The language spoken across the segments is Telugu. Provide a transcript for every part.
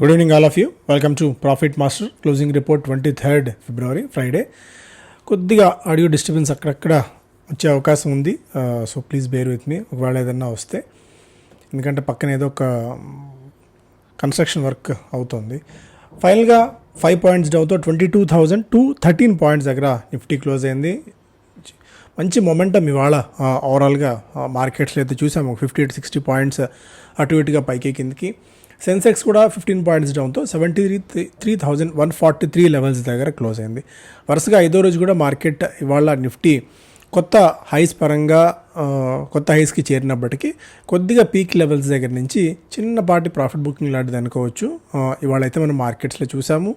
Good evening all of you welcome to profit master closing report twenty third February Friday కొద్దిగా ఆడియో డిస్టర్బెన్స్ అక్కడక్కడ వచ్చే అవకాశం ఉంది. So please bear with me ఒకవేళ ఏదన్నా వస్తే ఎందుకంటే పక్కన ఏదో ఒక కన్స్ట్రక్షన్ వర్క్ అవుతుంది. ఫైనల్గా five points డౌతో twenty two thousand two thirteen points దగ్గర నిఫ్టీ క్లోజ్ అయింది. మంచి మొమెంటం ఇవాళ ఓవరాల్గా మార్కెట్స్లో అయితే చూసాము. ఫిఫ్టీ టు సిక్స్టీ పాయింట్స్ అటు ఇటుగా పైకి కిందకి సెన్సెక్స్ కూడా fifteen points డౌన్తో seventy three three thousand one forty three levels దగ్గర క్లోజ్ అయింది. వరుసగా ఐదో రోజు కూడా మార్కెట్ ఇవాళ నిఫ్టీ కొత్త హైస్ పరంగా కొత్త హైస్కి చేరినప్పటికీ కొద్దిగా పీక్ లెవెల్స్ దగ్గర నుంచి చిన్నపాటి ప్రాఫిట్ బుకింగ్ లాంటిది అనుకోవచ్చు. ఇవాళైతే ఇవాళ అయితే మనం మార్కెట్స్లో చూసాము.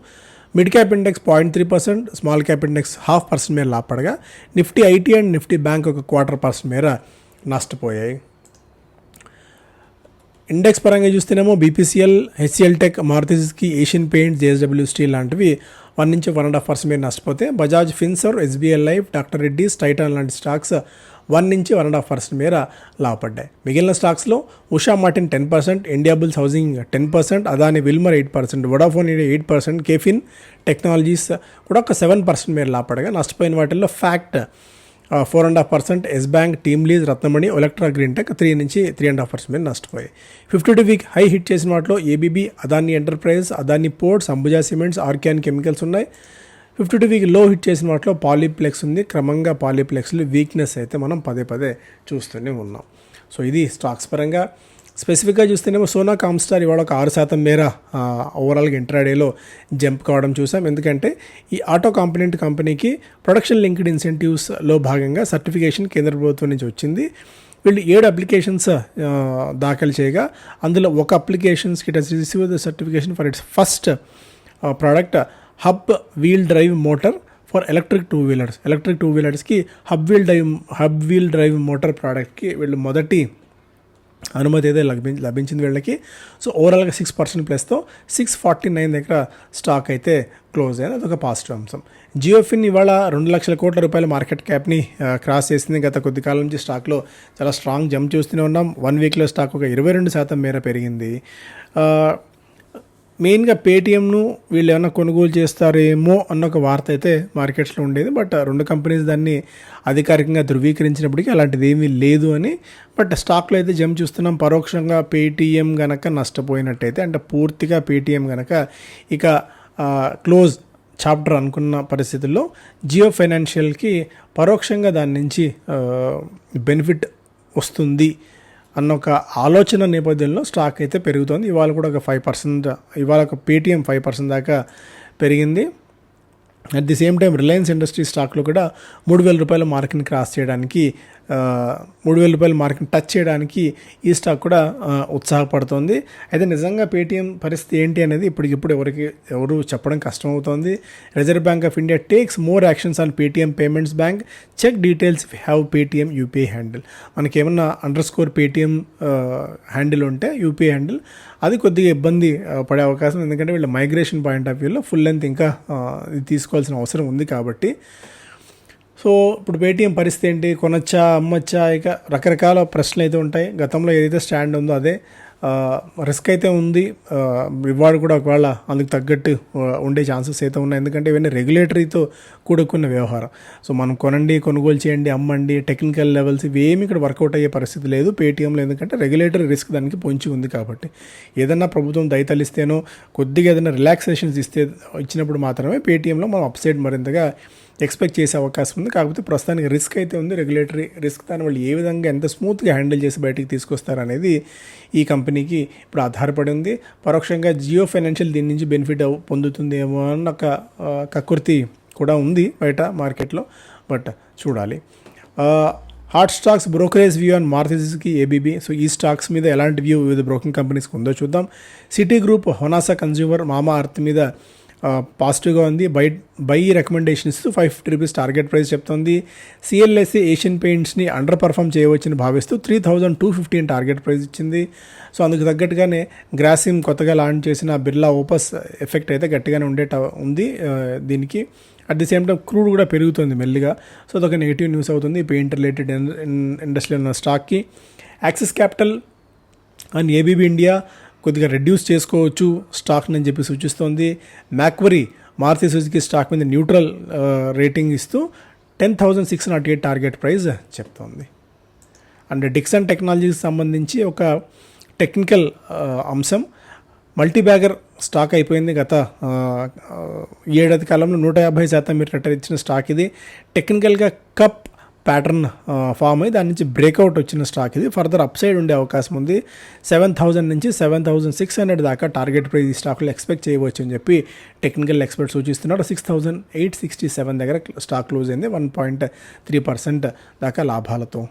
Mid cap index point three percent small cap index half percent మేర లాపడగా Nifty IT and Nifty bank ఒక క్వార్టర్ పర్సెంట్ మేర నష్టపోయాయి. ఇండెక్స్ పరంగా చూస్తేనేమో బీపీసీఎల్ హెచ్సిఎల్ టెక్ మారుతికి ఏషియన్ పెయింట్ జేఎస్డబ్ల్యూ స్టీల్ లాంటివి వన్ నుంచి వన్ అండ్ హాఫ్ పర్సెంట్ మీద నష్టపోతే Bajaj Finserv SBI life doctor Reddy's Titan లాంటి స్టాక్స్ వన్ నుంచి వన్ అండ్ హాఫ్ పర్సెంట్ మేర లాభపడ్డాయి. మిగిలిన స్టాక్స్లో Usha Martin ten percent Indiabulls housing ten percent Adani Wilmar eight percent Vodafone India eight percent KFin technologies కూడా ఒక సెవెన్ పర్సెంట్ మేర లాభపడగా నష్టపోయిన వాటిల్లో FACT four and half percent Yes bank TeamLease Ratnamani Olectra Greentech three నుంచి త్రీ అండ్ హాఫ్ పర్సెంట్ మీద నష్టపోయాయి. Fifty two week high hit చేసిన వాటిలో ABB Adani Enterprise Adani Ports Ambuja Cements Archean Chemicals ఉన్నాయి. ఫిఫ్టీ టూ వీక్లో హిట్ చేసిన వాటిలో పాలీప్లెక్స్ ఉంది. క్రమంగా పాలీప్లెక్స్లో వీక్నెస్ అయితే మనం పదే పదే చూస్తూనే ఉన్నాం. సో ఇది స్టాక్స్ పరంగా స్పెసిఫిక్గా చూస్తేనేమో సోనా కామ్స్టార్ ఇవాళ ఒక ఆరు శాతం మేర ఓవరాల్గా ఇంట్రాడేలో జంప్ కావడం చూసాం. ఎందుకంటే ఈ ఆటో కాంపనెంట్ కంపెనీకి ప్రొడక్షన్ లింక్డ్ ఇన్సెంటివ్స్లో భాగంగా సర్టిఫికేషన్ కేంద్ర ప్రభుత్వం నుంచి వచ్చింది. వీళ్ళు ఏడు అప్లికేషన్స్ దాఖలు చేయగా అందులో ఒక అప్లికేషన్స్కి it has received the certification for its first product hub wheel drive motor for electric two wheelers. Electric two వీలర్స్కి hub wheel drive hub wheel drive motor ప్రోడక్ట్కి వీళ్ళు మొదటి అనుమతి అయితే లభించి లభించింది వీళ్ళకి. సో ఓవరాల్గా సిక్స్ పర్సెంట్ ప్లస్తో సిక్స్ ఫార్టీ నైన్ దగ్గర స్టాక్ అయితే క్లోజ్ అయింది అదొక పాజిటివ్ అంశం. జియోఫిన్ ఇవాళ రెండు లక్షల కోట్ల రూపాయల మార్కెట్ క్యాప్ని క్రాస్ చేసింది. గత కొద్ది కాలం నుంచి స్టాక్లో చాలా స్ట్రాంగ్ జంప్ చూస్తూనే ఉన్నాం. వన్ వీక్లో స్టాక్ ఒక ఇరవై రెండు శాతం మేర పెరిగింది. మెయిన్గా పేటీఎంను వీళ్ళు ఏమైనా కొనుగోలు చేస్తారేమో అన్న ఒక వార్త అయితే మార్కెట్స్లో ఉండేది. బట్ రెండు కంపెనీస్ దాన్ని అధికారికంగా ధృవీకరించినప్పటికీ అలాంటిది ఏమీ లేదు అని. బట్ స్టాక్లో అయితే జమ్ చూస్తున్నాం. పరోక్షంగా పేటీఎం గనక నష్టపోయినట్టయితే అంటే పూర్తిగా పేటీఎం గనక ఇక క్లోజ్ చాప్టర్ అనుకున్న పరిస్థితుల్లో జియో ఫైనాన్షియల్కి పరోక్షంగా దాని నుంచి బెనిఫిట్ వస్తుంది అన్న ఒక ఆలోచన నేపథ్యంలో స్టాక్ అయితే పెరుగుతోంది. ఇవాళ కూడా ఒక ఫైవ్ పర్సెంట్ ఇవాళ ఒక పేటీఎం ఫైవ్ పర్సెంట్ దాకా పెరిగింది. At the same time Reliance industry స్టాక్లో కూడా మూడు వేల రూపాయల మార్కెట్ని క్రాస్ చేయడానికి మూడు వేల రూపాయల మార్కెట్ టచ్ చేయడానికి ఈ స్టాక్ కూడా ఉత్సాహపడుతోంది. అయితే నిజంగా పేటీఎం పరిస్థితి ఏంటి అనేది ఇప్పటికిప్పుడు ఎవరికి ఎవరు చెప్పడం కష్టమవుతోంది. Reserve Bank of India takes more actions on Paytm Payments Bank check details have Paytm UPI handle మనకేమన్నా అండర్ స్కోర్ పేటీఎం హ్యాండిల్ ఉంటే యూపీఐ హ్యాండిల్ అది కొద్దిగా ఇబ్బంది పడే అవకాశం ఎందుకంటే వీళ్ళ మైగ్రేషన్ పాయింట్ ఆఫ్ వ్యూలో ఫుల్ లెంత్ ఇంకా ఇది తీసుకోవాల్సిన అవసరం ఉంది కాబట్టి. సో ఇప్పుడు పేటీఎం పరిస్థితి ఏంటి? కొనొచ్చా అమ్మొచ్చా? ఇక రకరకాల ప్రశ్నలు అయితే ఉంటాయి. గతంలో ఏదైతే స్టాండ్ ఉందో అదే. రిస్క్ అయితే ఉంది. రివార్డ్ కూడా ఒకవేళ అందుకు తగ్గట్టు ఉండే ఛాన్సెస్ అయితే ఉన్నాయి. ఎందుకంటే ఇవన్నీ రెగ్యులేటరీతో కూడుకున్న వ్యవహారం. సో మనం కొనండి కొనుగోలు చేయండి అమ్మండి టెక్నికల్ లెవెల్స్ ఇవేమి ఇక్కడ వర్కౌట్ అయ్యే పరిస్థితి లేదు పేటీఎంలో. ఎందుకంటే రెగ్యులేటరీ రిస్క్ దానికి పొంచి ఉంది కాబట్టి. ఏదన్నా ప్రభుత్వం దయతలిస్తేనో కొద్దిగా ఏదైనా రిలాక్సేషన్స్ ఇస్తే ఇచ్చినప్పుడు మాత్రమే పేటీఎంలో మనం అప్సైడ్ మరింతగా ఎక్స్పెక్ట్ చేసే అవకాశం ఉంది. కాకపోతే ప్రస్తుతానికి రిస్క్ అయితే ఉంది. రెగ్యులేటరీ రిస్క్ దాని వాళ్ళు ఏ విధంగా ఎంత స్మూత్గా హ్యాండిల్ చేసి బయటికి తీసుకొస్తారనేది ఈ కంపెనీకి ఇప్పుడు ఆధారపడి ఉంది. పరోక్షంగా జియో ఫైనాన్షియల్ దీని నుంచి బెనిఫిట్ పొందుతుందేమో అన్న ఒక కకృతి కూడా ఉంది బయట మార్కెట్లో. బట్ చూడాలి. Hot stocks brokerage view and మారుతికి ABB. So ఈ స్టాక్స్ మీద ఎలాంటి వ్యూ వివిధ బ్రోకింగ్ కంపెనీస్కి ఉందో చూద్దాం. City group Honasa consumer Mamaearth మీద పాజిటివ్గా ఉంది. బై బై రికమెండేషన్ ఇస్తూ five fifty rupees target price చెప్తోంది. సిఎల్ఎస్ఏ ఏషియన్ పెయింట్స్ని అండర్ పర్ఫామ్ చేయవచ్చని భావిస్తూ three thousand two fifteen target price ఇచ్చింది. సో అందుకు తగ్గట్టుగానే గ్రాసిమ్ కొత్తగా లాంచ్ చేసిన బిర్లా ఓపస్ ఎఫెక్ట్ అయితే గట్టిగానే ఉండేట ఉంది దీనికి. At the same time crude కూడా పెరుగుతుంది మెల్లిగా. సో అదొక నెగిటివ్ న్యూస్ అవుతుంది పెయింట్ రిలేటెడ్ ఇండస్ట్రీ ఉన్న స్టాక్కి Axis Capital and ABB India కొద్దిగా రెడ్యూస్ చేసుకోవచ్చు. స్టాక్ని అని చెప్పి సూచిస్తోంది. మ్యాక్వరీ మారుతి సుజుకి స్టాక్ మీద న్యూట్రల్ రేటింగ్ ఇస్తూ ten thousand six nought eight target price చెప్తోంది. అండ్ డిక్సన్ టెక్నాలజీకి సంబంధించి ఒక టెక్నికల్ అంశం. మల్టీబ్యాగర్ స్టాక్ అయిపోయింది గత ఏడాది కాలంలో నూట యాభై శాతం మీరు రిటర్న్ ఇచ్చిన స్టాక్ ఇది. టెక్నికల్గా కప్ ప్యాటర్న్ ఫామ్ అయ్యి దాని నుంచి బ్రేక్అవుట్ వచ్చిన స్టాక్ ఇది. ఫర్దర్ అప్ సైడ్ ఉండే అవకాశం ఉంది. సెవెన్ థౌజండ్ నుంచి సెవెన్ థౌజండ్ సిక్స్ హండ్రెడ్ దాకా టార్గెట్ ప్రైస్ ఈ స్టాక్లో ఎక్స్పెక్ట్ చేయవచ్చు అని చెప్పి టెక్నికల్ ఎక్స్పర్ట్ సూచిస్తున్నారు. Six thousand eight sixty seven దగ్గర స్టాక్ క్లోజ్ అయింది. వన్ పాయింట్ త్రీ పర్సెంట్ దాకా లాభాలతో.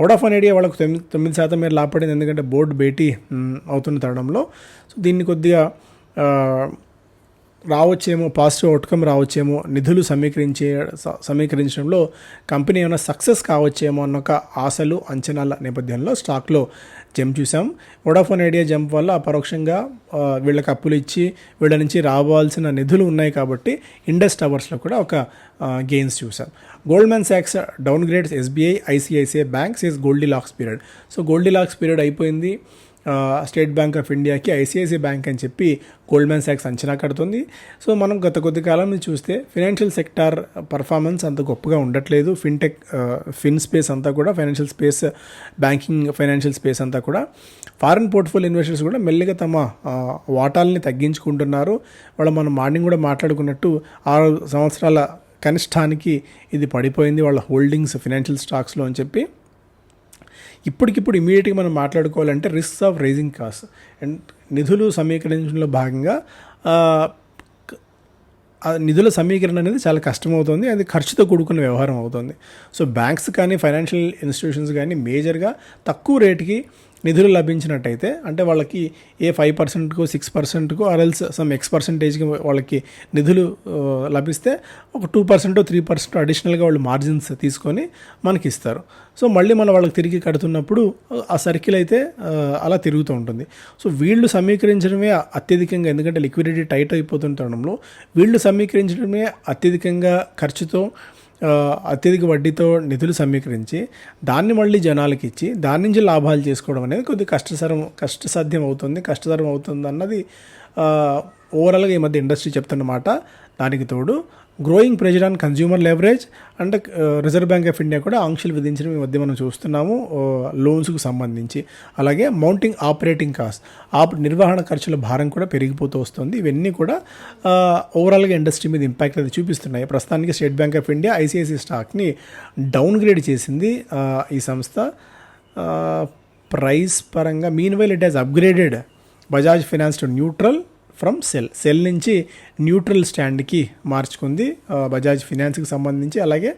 వోడాఫోన్ ఐడియా వాళ్ళకు తొమ్మిది తొమ్మిది శాతం మీరు లాభపడింది. ఎందుకంటే బోర్డు భేటీ అవుతున్న తరుణంలో. సో దీన్ని కొద్దిగా రావచ్చేమో పాజిటివ్ అవుట్కమ్ రావచ్చేమో నిధులు సమీకరించే సమీకరించడంలో కంపెనీ ఏమైనా సక్సెస్ కావచ్చేమో అన్న ఒక ఆశలు అంచనాల నేపథ్యంలో స్టాక్లో జంప్ చూసాం వోడాఫోన్ ఐడియా జంప్ వల్ల పరోక్షంగా వీళ్ళకి అప్పులు ఇచ్చి వీళ్ళ నుంచి రావాల్సిన నిధులు ఉన్నాయి కాబట్టి ఇండస్ టవర్స్లో కూడా ఒక గెయిన్స్ చూసాం Goldman socks downgrades SBI ICICI banks is Goldilocks period. So Goldilocks period అయిపోయింది. స్టేట్ బ్యాంక్ ఆఫ్ ఇండియాకి ఐసిఐసిఐ బ్యాంక్ అని చెప్పి గోల్డ్మెన్ సాక్స్ అంచనా కడుతుంది. సో మనం గత కొద్ది కాలం చూస్తే ఫైనాన్షియల్ సెక్టార్ పర్ఫార్మెన్స్ అంత గొప్పగా ఉండట్లేదు. ఫిన్టెక్ ఫిన్ స్పేస్ అంతా కూడా financial space banking financial space అంతా కూడా ఫారిన్ పోర్ట్ఫోలియో ఇన్వెస్టర్స్ కూడా మెల్లిగా తమ వాటాలని వాటాల్ని తగ్గించుకుంటున్నారు. వాళ్ళు మనం మార్నింగ్ కూడా మాట్లాడుకున్నట్టు ఆరు సంవత్సరాల కనిష్టానికి ఇది పడిపోయింది. వాళ్ళ హోల్డింగ్స్ ఫినాన్షియల్ స్టాక్స్లో అని చెప్పి ఇప్పటికిప్పుడు ఇమీడియట్గా మనం మాట్లాడుకోవాలంటే risk of rising cost and నిధులు సమీకరించడంలో భాగంగా నిధుల సమీకరణ అనేది చాలా కష్టమవుతుంది. అది ఖర్చుతో కూడుకున్న వ్యవహారం అవుతుంది. సో బ్యాంక్స్ కానీ ఫైనాన్షియల్ ఇన్స్టిట్యూషన్స్ కానీ మేజర్గా తక్కువ రేటుకి నిధులు లభించినట్టయితే అంటే వాళ్ళకి ఏ ఫైవ్ పర్సెంట్కు సిక్స్ పర్సెంట్కో అరల్స్ సమ్ ఎక్స్ పర్సెంటేజ్కి వాళ్ళకి నిధులు లభిస్తే ఒక టూ పర్సెంట్ త్రీ పర్సెంట్ అడిషనల్గా వాళ్ళు మార్జిన్స్ తీసుకొని మనకి ఇస్తారు సో మళ్ళీ మనం వాళ్ళకి తిరిగి కడుతున్నప్పుడు ఆ సర్కిల్ అయితే అలా తిరుగుతూ ఉంటుంది. సో వీళ్ళు సమీకరించడమే అత్యధికంగా ఎందుకంటే లిక్విడిటీ టైట్ అయిపోతున్న తరుణంలో వీళ్ళు సమీకరించడమే అత్యధికంగా ఖర్చుతో అత్యధిక వడ్డీతో నిధులు సమీకరించి దాన్ని మళ్ళీ జనాలకి ఇచ్చి దాని నుంచి లాభాలు చేసుకోవడం అనేది కొద్దిగా కష్టసరం కష్టసాధ్యం అవుతుంది కష్టతరం అవుతుంది అన్నది ఓవరాల్గా ఈ మధ్య ఇండస్ట్రీ చెప్తున్నమాట దానికి తోడు growing pressure on consumer leverage and reserve bank of India కూడా ఆంక్షలు విధించడం ఈ మధ్య మనం చూస్తున్నాము లోన్స్కు సంబంధించి. అలాగే మౌంటింగ్ ఆపరేటింగ్ కాస్ట్ ఆప్ నిర్వహణ ఖర్చుల భారం కూడా పెరిగిపోతూ వస్తుంది. ఇవన్నీ కూడా ఓవరాల్గా ఇండస్ట్రీ మీద ఇంపాక్ట్ అది చూపిస్తున్నాయి. ప్రస్తుతానికి state bank of India ICICI స్టాక్ని downgrade చేసింది ఈ సంస్థ. ప్రైస్ పరంగా meanwhile it has upgraded Bajaj finance to neutral from sell sell నుంచి న్యూట్రల్ స్టాండ్కి మార్చుకుంది బజాజ్ ఫినాన్స్కి సంబంధించి. అలాగే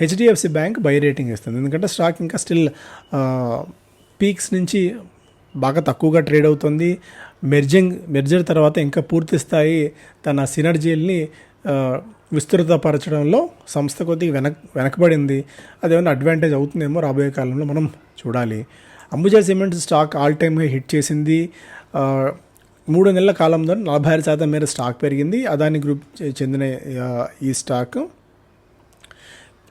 హెచ్డిఎఫ్సి బ్యాంక్ బై రేటింగ్ ఇస్తుంది. ఎందుకంటే స్టాక్ ఇంకా స్టిల్ పీక్స్ నుంచి బాగా తక్కువగా ట్రేడ్ అవుతుంది. మెర్జింగ్ మెర్జర్ తర్వాత ఇంకా పూర్తి స్థాయి తన సినర్జీల్ని విస్తృతపరచడంలో సంస్థ కొద్దిగా వెనక్ వెనకబడింది. అదేమైనా అడ్వాంటేజ్ అవుతుందేమో రాబోయే కాలంలో మనం చూడాలి. Ambuja cements stock all time hit చేసింది. మూడు నెలల కాలంలో నలభై ఆరు శాతం మేర స్టాక్ పెరిగింది. అదాని గ్రూప్ చెందిన ఈ స్టాక్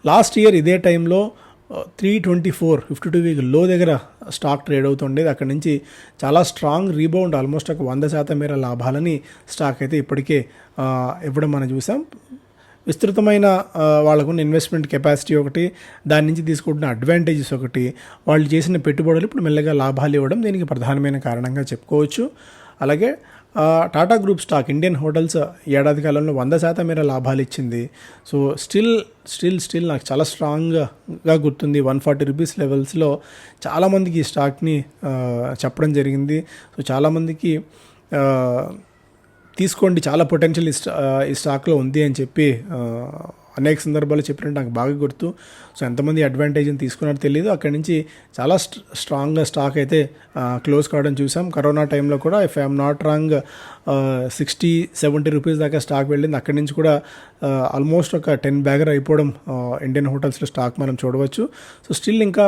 లాస్ట్ ఇయర్ ఇదే టైంలో three twenty four fifty two వీక్లో దగ్గర స్టాక్ ట్రేడ్ అవుతుండేది. అక్కడి నుంచి చాలా స్ట్రాంగ్ రీబౌండ్ ఆల్మోస్ట్ ఒక వంద శాతం మేర లాభాలని స్టాక్ అయితే ఇప్పటికే ఇవ్వడం మనం చూసాం. విస్తృతమైన వాళ్ళకున్న ఇన్వెస్ట్మెంట్ కెపాసిటీ ఒకటి దాని నుంచి తీసుకుంటున్న అడ్వాంటేజెస్ ఒకటి వాళ్ళు చేసిన పెట్టుబడులు ఇప్పుడు మెల్లగా లాభాలు ఇవ్వడం దీనికి ప్రధానమైన కారణంగా చెప్పుకోవచ్చు. అలాగే Tata group stock Indian hotels ఏడాది కాలంలో వంద శాతం మేర లాభాలు ఇచ్చింది. సో స్టిల్ స్టిల్ స్టిల్ నాకు చాలా స్ట్రాంగ్గా గుర్తుంది. వన్ ఫార్టీ రూపీస్ లెవెల్స్లో చాలామందికి ఈ స్టాక్ని చెప్పడం జరిగింది. సో చాలామందికి తీసుకోండి చాలా పొటెన్షియల్ ఈ స్టా ఈ స్టాక్లో ఉంది అని చెప్పి అనేక సందర్భాలు చెప్పినట్టు నాకు బాగా గుర్తు. సో ఎంతమంది అడ్వాంటేజ్ని తీసుకున్నారో తెలియదు అక్కడి నుంచి చాలా స్ట్రాంగ్గా స్టాక్ అయితే క్లోజ్ కావడం చూసాం. కరోనా టైంలో కూడా if I'm not wrong sixty seventy rupees దాకా స్టాక్ వెళ్ళింది. అక్కడి నుంచి కూడా ఆల్మోస్ట్ ఒక టెన్ బ్యాగర్ అయిపోవడం ఇండియన్ హోటల్స్లో స్టాక్ మనం చూడవచ్చు. సో స్టిల్ ఇంకా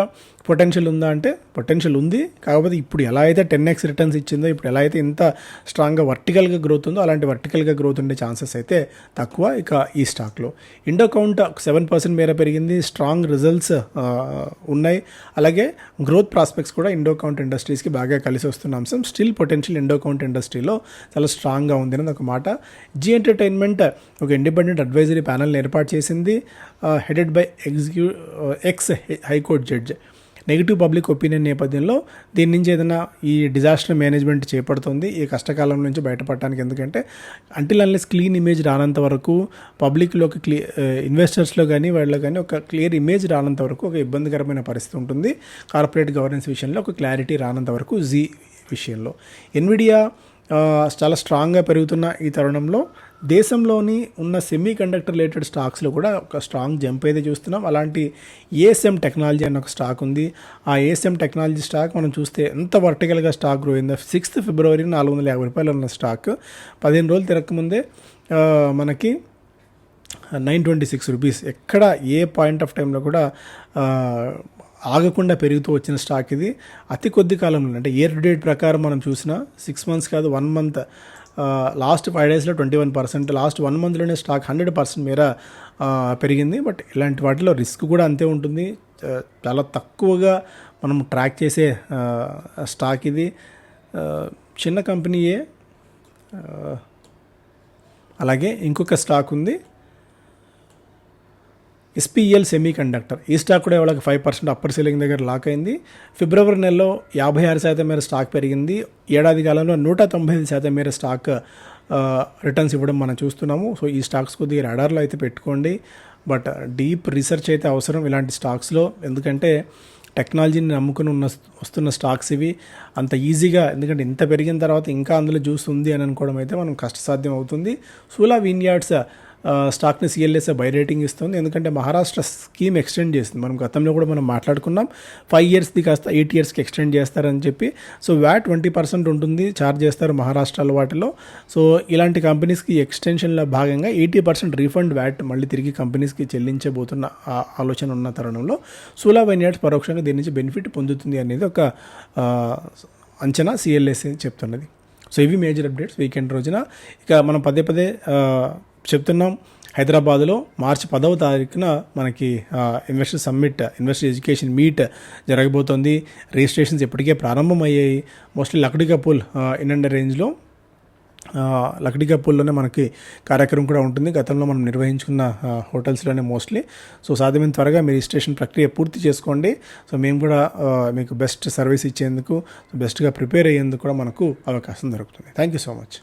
పొటెన్షియల్ ఉందా అంటే పొటెన్షియల్ ఉంది. కాకపోతే ఇప్పుడు ఎలా అయితే టెన్ ఎక్స్ రిటర్న్స్ ఇచ్చిందో ఇప్పుడు ఎలా అయితే ఇంత స్ట్రాంగ్గా వర్టికల్గా గ్రోత్ ఉందో అలాంటి వర్టికల్గా గ్రోత్ ఉండే ఛాన్సెస్ అయితే తక్కువ ఇక ఈ స్టాక్లో ఇండో కౌంట్ సెవెన్ పర్సెంట్ మేర పెరిగింది. స్ట్రాంగ్ రిజల్ట్స్ ఉన్నాయి. అలాగే గ్రోత్ ప్రాస్పెక్ట్స్ కూడా ఇండో కౌంట్ ఇండస్ట్రీస్కి బాగా కలిసి వస్తున్న అంశం. స్టిల్ పొటెన్షియల్ ఇండో కౌంట్ ఇండస్ట్రీలో చాలా స్ట్రాంగ్గా ఉంది అనేది ఒక మాట. జీ ఎంటర్టైన్మెంట్ ఒక ఇండిపెండెంట్ అడ్వైజరీ ప్యానల్ని ఏర్పాటు చేసింది. Headed by ఎగ్జిక్యూ ex high court judge. Negative public opinion నేపథ్యంలో దీని నుంచి ఏదైనా ఈ డిజాస్టర్ మేనేజ్మెంట్ చేపడుతుంది. ఈ కష్టకాలం నుంచి బయటపడటానికి ఎందుకంటే అంటిల్ అన్లెస్ క్లీన్ ఇమేజ్ రానంత వరకు పబ్లిక్లోకి క్లీ ఇన్వెస్టర్స్లో కానీ వాళ్ళలో కానీ ఒక క్లియర్ ఇమేజ్ రానంత వరకు ఒక ఇబ్బందికరమైన పరిస్థితి ఉంటుంది. కార్పొరేట్ గవర్నెన్స్ విషయంలో ఒక క్లారిటీ రానంత వరకు జీ విషయంలో. ఎన్విడియా చాలా స్ట్రాంగ్గా పెరుగుతున్న ఈ తరుణంలో దేశంలోని ఉన్న సెమీ కండక్టర్ రిలేటెడ్ స్టాక్స్లో కూడా ఒక స్ట్రాంగ్ జంప్ అయితే చూస్తున్నాం. అలాంటి ఏఎస్ఎం టెక్నాలజీ అన్న ఒక స్టాక్ ఉంది. ఆ ఏఎస్ఎం టెక్నాలజీ స్టాక్ మనం చూస్తే ఎంత వర్టికల్గా స్టాక్ గ్రో అయిందో సిక్స్త్ ఫిబ్రవరి నాలుగు వందల యాభై రూపాయలు ఉన్న స్టాక్ పదిహేను రోజులు తిరగకముందే మనకి నైన్ ట్వంటీ సిక్స్ రూపీస్. ఎక్కడ ఏ పాయింట్ ఆఫ్ టైంలో కూడా ఆగకుండా పెరుగుతూ వచ్చిన స్టాక్ ఇది. అతి కొద్ది కాలంలో అంటే ఇయర్ టు డేట్ ప్రకారం మనం చూసినా సిక్స్ మంత్స్ కాదు వన్ మంత్ లాస్ట్ ఫైవ్ డేస్లో twenty one percent last one మంత్లోనే stock hundred percent మేర పెరిగింది. బట్ ఇలాంటి వాటిలో రిస్క్ కూడా అంతే ఉంటుంది. చాలా తక్కువగా మనం ట్రాక్ చేసే స్టాక్ ఇది. చిన్న కంపెనీయే అలాగే ఇంకొక స్టాక్ ఉంది. ఎస్పీఎల్ సెమీ కండక్టర్ ఈ స్టాక్ కూడా ఇవాళ ఫైవ్ పర్సెంట్ అప్పర్ సీలింగ్ దగ్గర లాక్ అయింది. ఫిబ్రవరి నెలలో యాభై ఆరు శాతం మేర స్టాక్ పెరిగింది. ఏడాది కాలంలో నూట తొంభై ఐదు శాతం మేర స్టాక్ రిటర్న్స్ ఇవ్వడం మనం చూస్తున్నాము. సో ఈ స్టాక్స్ కొద్దిగా రాడార్లో అయితే పెట్టుకోండి. బట్ డీప్ రీసెర్చ్ అయితే అవసరం ఇలాంటి స్టాక్స్లో. ఎందుకంటే టెక్నాలజీని నమ్ముకుని ఉన్న వస్తున్న స్టాక్స్ ఇవి అంత ఈజీగా ఎందుకంటే ఇంత పెరిగిన తర్వాత ఇంకా అందులో జ్యూస్ ఉంది అని అనుకోవడం అయితే మనం కష్టసాధ్యం అవుతుంది. సూలా విన్యార్డ్స్ స్టాక్ని సిఎల్ఎస్ఏ బై రేటింగ్ ఇస్తుంది. ఎందుకంటే మహారాష్ట్ర స్కీమ్ ఎక్స్టెండ్ చేస్తుంది మనం గతంలో కూడా మనం మాట్లాడుకున్నాం. ఫైవ్ ఇయర్స్ది కాస్త ఎయిట్ ఇయర్స్కి ఎక్స్టెండ్ చేస్తారని చెప్పి. సో వ్యాట్ ట్వంటీ పర్సెంట్ ఉంటుంది. ఛార్జ్ చేస్తారు మహారాష్ట్రలో వాటిలో. సో ఇలాంటి కంపెనీస్కి ఎక్స్టెన్షన్లో భాగంగా ఎయిటీ పర్సెంట్ రీఫండ్ వ్యాట్ మళ్ళీ తిరిగి కంపెనీస్కి చెల్లించబోతున్న ఆలోచన ఉన్న తరుణంలో సూలా వైన్యార్డ్స్ పరోక్షంగా దీని నుంచి బెనిఫిట్ పొందుతుంది అనేది ఒక అంచనా సిఎల్ఎస్ఏ చెప్తున్నది. సో ఇవి మేజర్ అప్డేట్స్ వీకెండ్ రోజున ఇక మనం పదే పదే చెప్తున్నాం. హైదరాబాద్లో మార్చి పదవ తారీఖున మనకి investor summit investor education meet జరగబోతోంది. రిజిస్ట్రేషన్స్ ఇప్పటికే ప్రారంభమయ్యాయి. Mostly Lakdikapul in under రేంజ్లో లక్డీ కపూల్లోనే మనకి కార్యక్రమం కూడా ఉంటుంది. గతంలో మనం నిర్వహించుకున్న హోటల్స్లోనే మోస్ట్లీ. సో సాధ్యమైన త్వరగా మీ రిజిస్ట్రేషన్ ప్రక్రియ పూర్తి చేసుకోండి. సో మేము కూడా మీకు బెస్ట్ సర్వీస్ ఇచ్చేందుకు బెస్ట్గా ప్రిపేర్ అయ్యేందుకు కూడా మనకు అవకాశం దొరుకుతుంది. Thank you so much.